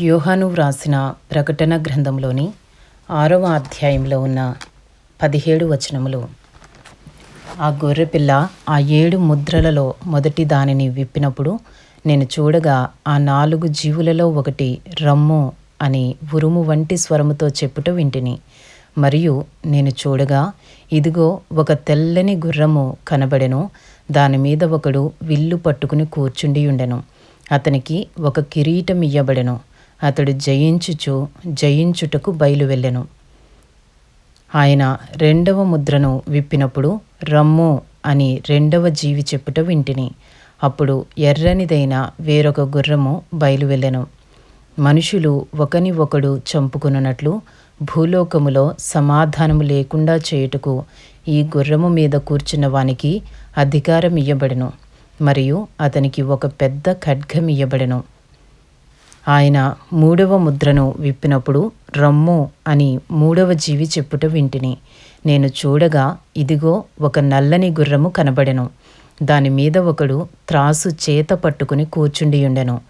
యోహాను వ్రాసిన ప్రకటన గ్రంథంలోని ఆరవ అధ్యాయంలో ఉన్న పదిహేడు వచనములు. ఆ గొర్రెపిల్ల ఆ ఏడు ముద్రలలో మొదటి దానిని విప్పినప్పుడు నేను చూడగా ఆ నాలుగు జీవులలో ఒకటి రమ్ము అని ఉరుము వంటి స్వరముతో చెప్పుట వింటిని. మరియు నేను చూడగా ఇదిగో ఒక తెల్లని గుర్రము కనబడెను దాని మీద ఒకడు విల్లు పట్టుకుని కూర్చుండి ఉండెను. అతనికి ఒక కిరీటం ఇయ్యబడెను. అతడు జయించుచు జయించుటకు బయలు వెళ్ళెను. ఆయన రెండవ ముద్రను విప్పినప్పుడు రమ్ము అని రెండవ జీవి చెప్పుట వింటిని. అప్పుడు ఎర్రనిదైన వేరొక గుర్రము బయలువెళ్ళెను మనుషులు ఒకని ఒకడు చంపుకున్నట్లు భూలోకములో సమాధానము లేకుండా చేయుటకు ఈ గుర్రము మీద కూర్చున్న వానికి అధికారం ఇయ్యబడెను మరియు అతనికి ఒక పెద్ద ఖడ్గం ఇయ్యబడెను ఆయన మూడవ ముద్రను విప్పినప్పుడు రమ్ము అని మూడవ జీవి చెప్పుట వింటిని. నేను చూడగా ఇదిగో ఒక నల్లని గుర్రము కనబడెను. దాని మీద ఒకడు త్రాసు చేత పట్టుకుని కూర్చుండియుండెను.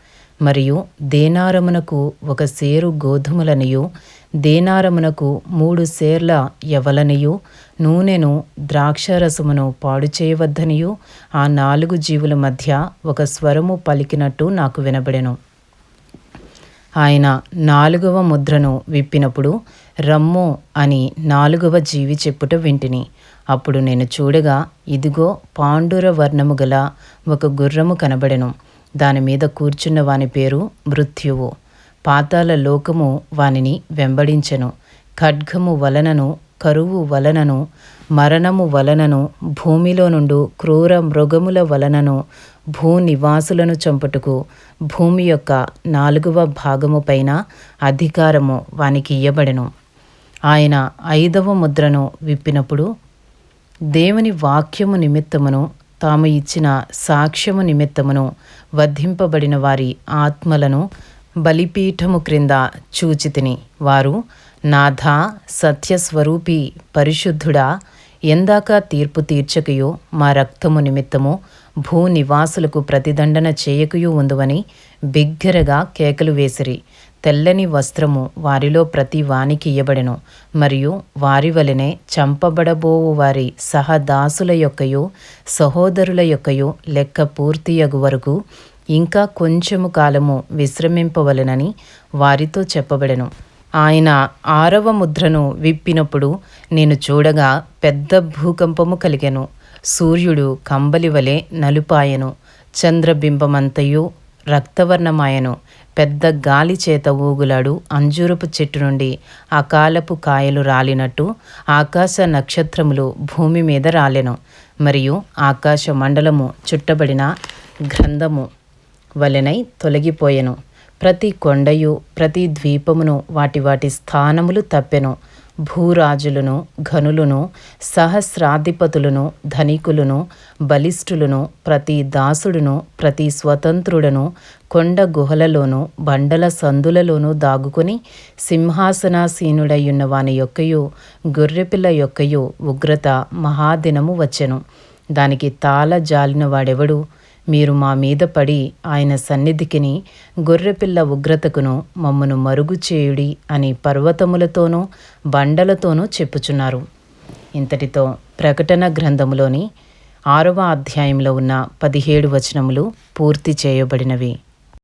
మరియు దేనారమునకు ఒక సేరు గోధుమలనియు దేనారమునకు మూడు సేర్ల యవలనియు నూనెను ద్రాక్షరసమును పాడు చేయవద్దనియు ఆ నాలుగు జీవుల మధ్య ఒక స్వరము పలికినట్టు నాకు వినబడెను. ఆయన నాలుగవ ముద్రను విప్పినప్పుడు రమ్ము అని నాలుగవ జీవి చెప్పుట వింటిని. అప్పుడు నేను చూడగా ఇదిగో పాండుర వర్ణము గల ఒక గుర్రము కనబడెను. దాని మీద కూర్చున్న వాని పేరు మృత్యువు. పాతాల లోకము వానిని వెంబడించెను. ఖడ్గము వలనను కరువు వలనను మరణము వలనను భూమిలో నుండు క్రూర మృగముల వలనను భూ నివాసులను చంపుటకు భూమి యొక్క నాలుగవ భాగము పైన అధికారము వానికి ఇయ్యబడెను. ఆయన ఐదవ ముద్రను విప్పినప్పుడు దేవుని వాక్యము నిమిత్తమును తాము ఇచ్చిన సాక్ష్యము నిమిత్తమును వధింపబడిన వారి ఆత్మలను బలిపీఠము క్రింద చూచితిని. వారు నాథా సత్యస్వరూపి పరిశుద్ధుడా ఎందాక తీర్పు తీర్చకయో మా రక్తము నిమిత్తము భూ నివాసులకు ప్రతిదండన చేయకయూ ఉందువని బిగ్గరగా కేకలు వేసిరి. తెల్లని వస్త్రము వారిలో ప్రతి వానికి ఇయ్యబడెను. మరియు వారి వలనే చంపబడబోవు వారి సహదాసుల యొక్కయో సహోదరుల యొక్కయో లెక్క పూర్తియగు వరకు ఇంకా కొంచెము కాలము విశ్రమింపవలెనని వారితో చెప్పబడెను. ఆయన ఆరవ ముద్రను విప్పినప్పుడు నేను చూడగా పెద్ద భూకంపము కలిగెను. సూర్యుడు కంబలి వలె నలుపాయెను. చంద్రబింబమంతయు రక్తవర్ణమాయను. పెద్ద గాలి చేత ఊగులాడు అంజూరపు చెట్టు నుండి అకాలపు కాయలు రాలినట్టు ఆకాశ నక్షత్రములు భూమి మీద రాలెను. మరియు ఆకాశ మండలము చుట్టబడిన గ్రంథము వలెనై తొలగిపోయెను. ప్రతి కొండయు ప్రతి ద్వీపమును వాటి వాటి స్థానములు తప్పెను. భూరాజులను ఘనులను సహస్రాధిపతులను ధనికులను బలిష్ఠులను ప్రతి దాసుడును ప్రతి స్వతంత్రుడను కొండ గుహలలోను బండల సందులలోనూ దాగుకొని సింహాసనాసీనుడయ్యున్న వాని యొక్కయు గొర్రెపిల్ల యొక్కయు ఉగ్రత మహాదినము వచ్చెను. దానికి తాళ జాలిన వాడెవడు? మీరు మా మీద పడి ఆయన సన్నిధికిని గొర్రెపిల్ల ఉగ్రతకును మమ్మను మరుగు చేయుడి అని పర్వతములతోనూ బండలతోనూ చెప్పుచున్నారు. ఇంతటితో ప్రకటన గ్రంథములోని ఆరవ అధ్యాయంలో ఉన్న పదిహేడు వచనములు పూర్తి చేయబడినవి.